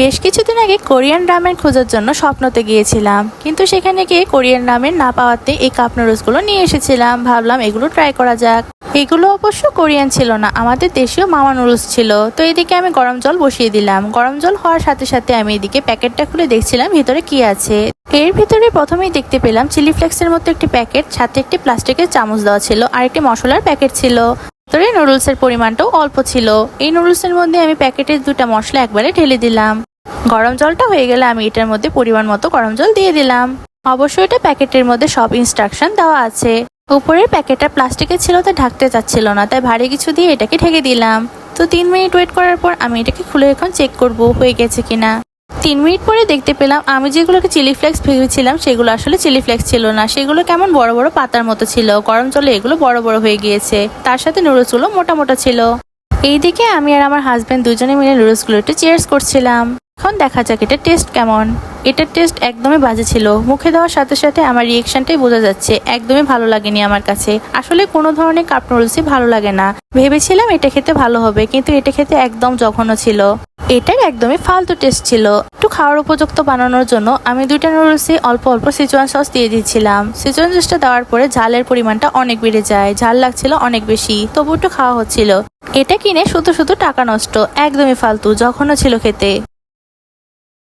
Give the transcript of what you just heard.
বেশ কিছুদিন আগে কোরিয়ান রামেন খোঁজার জন্য স্বপ্নতে গিয়েছিলাম। কিন্তু সেখানে গিয়ে কোরিয়ান রামেন না পাওয়াতে এই কাপ নুডলসগুলো নিয়ে এসেছিলাম। ভাবলাম এগুলো ট্রাই করা যাক। এগুলো অবশ্য কোরিয়ান ছিল না, আমাদের দেশীয় মামা নুডলস ছিল। তো এদিকে আমি গরম জল বসিয়ে দিলাম। গরম জল হওয়ার সাথে সাথে আমি এদিকে প্যাকেটটা খুলে দেখছিলাম, ভিতরে কি আছে। এর ভিতরে প্রথমেই দেখতে পেলাম চিলি ফ্লেক্সের মতো একটি প্যাকেট, সাথে একটি প্লাস্টিকের চামচ দেওয়া ছিল আর একটি মশলার প্যাকেট ছিল। ভিতরে নুডলসের পরিমাণটাও অল্প ছিল। এই নুডলসের মধ্যে আমি প্যাকেটের দুটা মশলা একবারে ঢেলে দিলাম। গরম জলটা হয়ে গেলে আমি এটার মধ্যে পরিমাণ মতো গরম জল দিয়ে দিলাম। অবশ্যই এটা প্যাকেটের মধ্যে সব ইনস্ট্রাকশন দেওয়া আছে। উপরের প্যাকেটটা প্লাস্টিকের ছিল তাই ঢাকতে চাচ্ছিল না, তাই ভারী কিছু দিয়ে এটাকে ঢেকে দিলাম। তো তিন মিনিট ওয়েট করার পর আমি এটাকে খুলে এখন চেক করব, হয়ে গেছে কিনা। তিন মিনিট পরে দেখতে পেলাম, আমি যেগুলোকে চিলি ফ্লেক্স ভেবেছিলাম, সেগুলো আসলে চিলি ফ্লেক্স ছিল না। সেগুলো কেমন বড় বড় পাতার মতো ছিল। গরম জলে এগুলো বড় বড় হয়ে গিয়েছে। তার সাথে নুডলসগুলো মোটা মোটা ছিল। এইদিকে আমি আর আমার হাজব্যান্ড দুজনে মিলে নুডলসগুলো একটু চেয়ার্স করছিলাম। এখন দেখা যাক এটা টেস্ট কেমন। এটার টেস্ট একদমই বাজে ছিল। মুখে দেওয়ার সাথে সাথে আমার রিয়েকশনটাই বোঝা যাচ্ছে। একদমই ভালো লাগেনি আমার কাছে। আসলে কোনো ধরনের কাপ নুডলসই ভালো লাগে না। ভেবেছিলাম এটা খেতে ভালো হবে, কিন্তু এটা খেতে একদম জঘন্য ছিল। এটার একদমই ফালতু টেস্ট ছিল। একটু খাওয়ার উপযুক্ত বানানোর জন্য আমি দুইটা নুডলসে অল্প অল্প সিচুয়ান সস দিয়ে দিয়েছিলাম। সিচুয়ান সসটা দেওয়ার পরে ঝালের পরিমাণটা অনেক বেড়ে যায়। ঝাল লাগছিল অনেক বেশি। তবু একটু খাওয়া হচ্ছিল। এটা কিনে শুধু শুধু টাকা নষ্ট। একদমই ফালতু যখনও ছিল খেতে।